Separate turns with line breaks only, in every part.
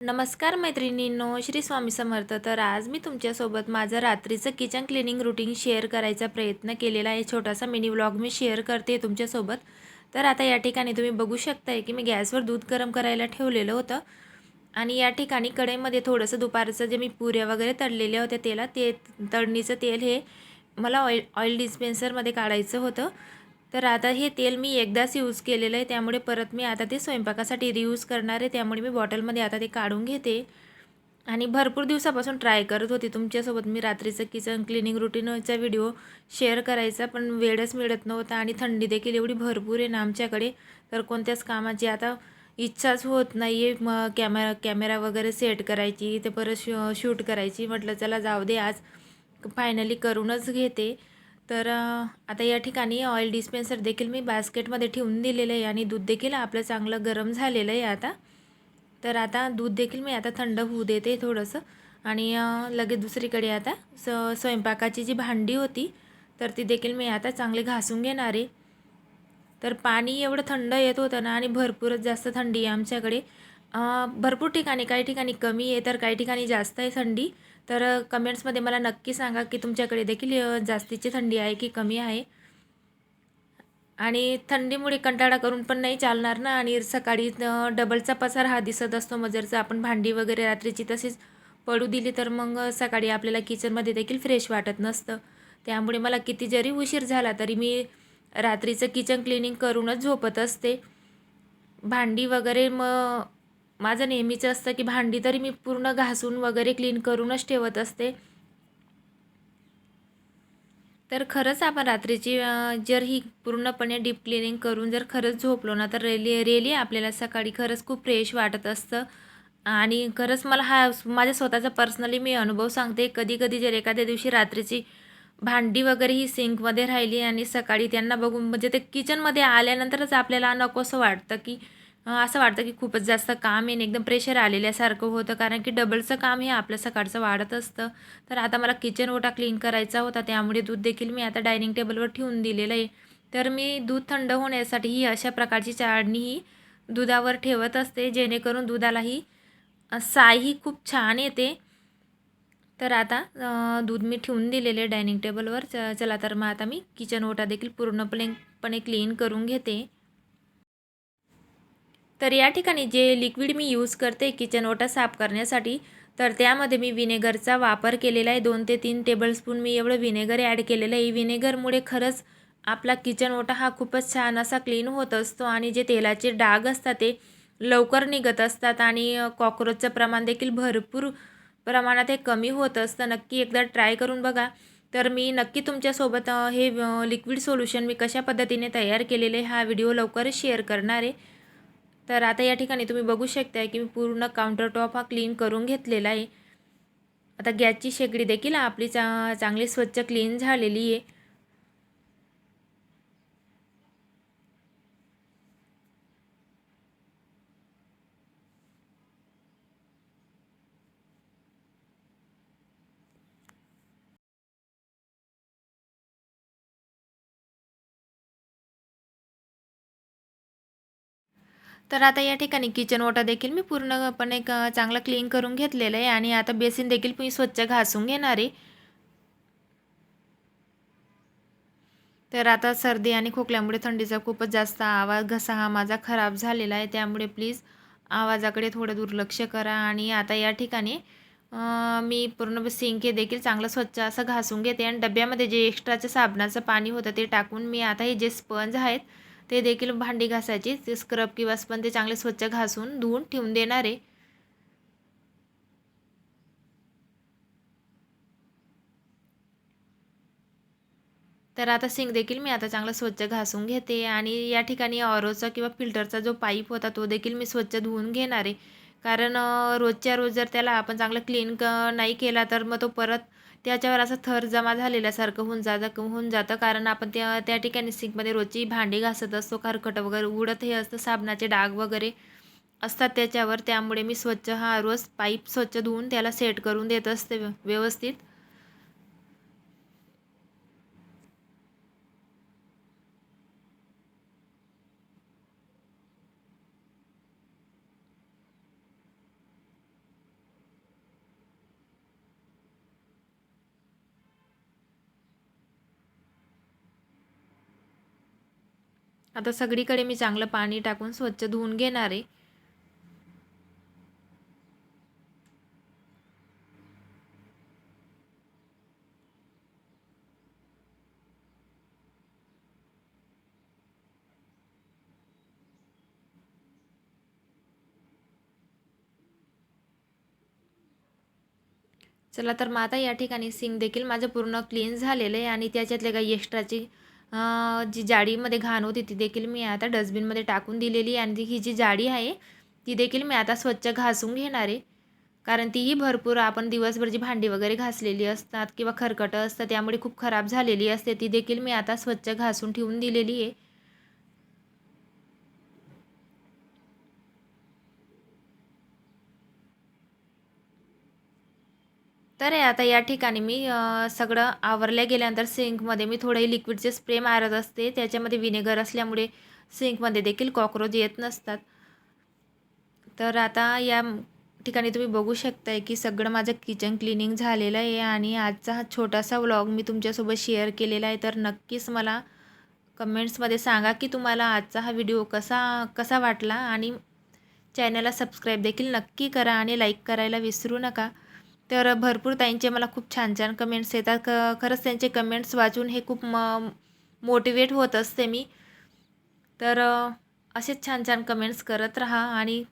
नमस्कार मैत्रिणींनो श्री स्वामी समर्थ. तर आज मी तुमच्यासोबत माझं रात्रीचं किचन क्लिनिंग रुटीन शेअर करायचा प्रयत्न केलेला आहे. छोटासा मिनी व्लॉग मी शेअर करते तुमच्यासोबत. तर आता या ठिकाणी तुम्ही बघू शकताय की मी गॅसवर दूध गरम करायला ठेवलेलं होतं. आणि या ठिकाणी कढईमध्ये थोडंसं दुपारचं जे मी पुऱ्या वगैरे तळलेल्या होत्या तेला ते तळणीचं तेल हे मला ऑइल ऑइल डिस्पेन्सरमध्ये काढायचं होतं. तर आता हे तेल मी एकदाच यूज केलेलं आहे. त्यामुळे परत मी आता ते स्वयंपाकासाठी रियूज करणार आहे. त्यामुळे मी बॉटलमध्ये आता ते काढून घेते. आणि भरपूर दिवसापासून ट्राय करत होती. तुमच्यासोबत मी रात्रीचं किचन क्लिनिंग रुटीनचा व्हिडिओ शेअर करायचा पण वेळच मिळत नव्हता आणि थंडी देखील एवढी भरपूर आहे ना आमच्याकडे. तर कोणत्याच कामाची आता इच्छाच होत नाही आहे मग कॅमेरा कॅमेरा वगैरे सेट करायची ते परत शू शूट करायची. म्हटलं चला जाऊ दे आज फायनली करूनच घेते. तर आता या ठिकाणी ऑइल डिस्पेन्सर देखील मी बास्केटमध्ये ठेवून दिलेलं आहे आणि दूध देखील आपलं चांगलं गरम झालेलं आहे आता. तर आता दूध देखील मी आता थंड होऊ देते थोडंसं. आणि लगेच दुसरीकडे आता स स्वयंपाकाची जी भांडी होती तर ती देखील मी आता चांगली घासून घेणार आहे. तर पाणी एवढं थंड येत होतं ना आणि भरपूरच जास्त थंडी आहे आमच्याकडे. भरपूर ठिकाणी काही ठिकाणी कमी आहे तर काही ठिकाणी जास्त आहे थंडी. तर कमेंट्समध्ये मला नक्की सांगा की तुमच्याकडे देखील जास्तीची थंडी आहे की कमी आहे? आणि थंडीमुळे कंटाळा करून पण नाही चालणार ना? आणि सकाळी डबलचा पसार हा दिसत असतो मग जर आपण भांडी वगैरे रात्रीची तशीच पडू दिली तर मग सकाळी आपल्याला किचनमध्ये देखील फ्रेश वाटत नसतं. त्यामुळे मला किती जरी उशीर झाला तरी मी रात्रीचं किचन क्लिनिंग करूनच झोपत असते. भांडी वगैरे मग माझं नेहमीचं असतं की भांडी तरी मी पूर्ण घासून वगैरे क्लीन करूनच ठेवत असते. तर खरंच आपण रात्रीची जर ही पूर्णपणे डीप क्लिनिंग करून जर खरंच झोपलो ना तर रेली रेली आपल्याला सकाळी खरंच खूप फ्रेश वाटत असतं. आणि खरंच मला हा माझ्या स्वतःचा पर्सनली मी अनुभव सांगते. कधी कधी जर एखाद्या दिवशी रात्रीची भांडी वगैरे ही सिंकमध्ये राहिली आणि सकाळी त्यांना बघून म्हणजे ते किचनमध्ये आल्यानंतरच आपल्याला नकोसं वाटतं की असं वाटतं की खूपच जास्त काम आहे एकदम प्रेशर आलेल्यासारखं होतं. कारण की डबलचं काम हे आपलं सकाळचं वाढत असतं. तर आता मला किचन ओटा क्लीन करायचा होता. त्यामुळे दूध देखील मी आता डायनिंग टेबलवर ठेवून दिलेलं आहे. तर मी दूध थंड होण्यासाठी ही अशा प्रकारची चाळणी ही दुधावर ठेवत असते. जेणेकरून दुधालाही अ, साय ही खूप छान येते. तर आता दूध मी ठेवून दिलेले डायनिंग टेबलवर च चला तर मग आता मी किचन ओटा देखील पूर्णपणे पणे क्लीन करून घेते. तर या ठिकाणी जे लिक्विड मी यूज करते किचन ओटा साफ करण्यासाठी तर त्यामध्ये मी विनेगरचा वापर केलेला आहे. दोन ते तीन टेबलस्पून मी एवढं विनेगर ॲड केलेलं आहे. विनेगरमुळे खरंच आपला किचन ओटा हा खूपच छान असा क्लीन होत असतो आणि जे तेलाचे डाग असतात ते लवकर निघत असतात आणि कॉक्रोचचं प्रमाण देखील भरपूर प्रमाणात हे कमी होत असतं. नक्की एकदा ट्राय करून बघा. तर मी नक्की तुमच्यासोबत हे लिक्विड सोल्युशन मी कशा पद्धतीने तयार केलेले हा व्हिडिओ लवकरच शेअर करणार आहे. तर आता या ठिकाणी तुम्ही बघू शकताय की मी पूर्ण काउंटर टॉप हा क्लीन करून घेतलेला आहे. आता गॅसची शेगडी देखील आपली चा चांगली स्वच्छ क्लीन झालेली आहे. तर आता या ठिकाणी किचन ओटा देखील मी पूर्णपणे क चांगला क्लीन करून घेतलेलं आहे आणि आता बेसिन देखील मी स्वच्छ घासून घेणार आहे. तर आता सर्दी आणि खोकल्यामुळे थंडीचा खूपच जास्त आवाज घसा हा माझा खराब झालेला आहे. त्यामुळे प्लीज आवाजाकडे थोडं दुर्लक्ष करा आणि आता या ठिकाणी मी पूर्ण सिंक हे देखील चांगलं स्वच्छ असं घासून घेते आणि डब्यामध्ये जे एक्स्ट्राचं साबणाचं पाणी होतं ते टाकून मी आता हे जे स्पंज आहेत ते देखील भांडी घासायची ते स्क्रब किंवा स्पंज ते चांगले स्वच्छ घासून धुवून ठेवून देणार आहे. तर आता सिंक देखील मी आता चांगलं स्वच्छ घासून घेते आणि या ठिकाणी ऑरोचा किंवा फिल्टरचा जो पाईप होता तो देखील मी स्वच्छ धुवून घेणार आहे. कारण रोजच्या रोज जर त्याला आपण चांगलं क्लीन क नाही केला तर मग तो परत त्याच्यावर असं थर जमा झालेल्यासारखं होऊन जातं होऊन जातं. कारण आपण त्या त्या ठिकाणी सिंकमध्ये रोजची भांडी घासत असतो खरकट वगैरे उडत हे असतं साबणाचे डाग वगैरे असतात त्याच्यावर. त्यामुळे मी स्वच्छ हा रोज पाईप स्वच्छ धुवून त्याला सेट करून देत असते व्यवस्थित. आता सगळीकडे मी चांगलं पाणी टाकून स्वच्छ धुवून घेणार आहे. चला तर मग आता या ठिकाणी सिंग देखील माझं पूर्ण क्लीन झालेलं आहे आणि त्याच्यातले काही एक्स्ट्राची जी जाळीमध्ये घाण होती ती देखील मी आता डस्टबिनमध्ये टाकून दिलेली आहे. आणि ही जी जाडी आहे ती देखील मी आता स्वच्छ घासून घेणार आहे. कारण तीही भरपूर आपण दिवसभर जी भांडी वगैरे घासलेली असतात किंवा खरकटं असतात त्यामुळे खूप खराब झालेली असते ती देखील मी आता स्वच्छ घासून ठेवून दिलेली आहे. तर आहे आता या ठिकाणी मी सगळं आवरल्या गेल्यानंतर सिंकमध्ये मी थोडे लिक्विडचे स्प्रे मारत असते. त्याच्यामध्ये विनेगर असल्यामुळे सिंकमध्ये देखील कॉक्रोच येत नसतात. तर आता या ठिकाणी तुम्ही बघू शकताय की सगळं माझं किचन क्लिनिंग झालेलं आहे आणि आजचा हा छोटासा व्लॉग मी तुमच्यासोबत शेअर केलेला आहे. तर नक्कीच मला कमेंट्समध्ये सांगा की तुम्हाला आजचा हा व्हिडिओ कसा कसा वाटला. आणि चॅनलला सबस्क्राईब देखील नक्की करा आणि लाईक करायला विसरू नका. तर भरपूर ताईंचे मला खूप छान छान कमेंट्स येतात. क खरंच त्यांचे कमेंट्स वाचून हे खूप म मोटिवेट होत असते मी. तर असेच छान छान कमेंट्स करत राहा आणि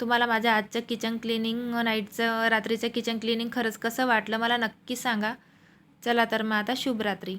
तुम्हाला माझ्या आजचं किचन क्लिनिंग नाईटचं रात्रीचं किचन क्लिनिंग खरंच कसं वाटलं मला नक्की सांगा. चला तर मग आता शुभरात्री.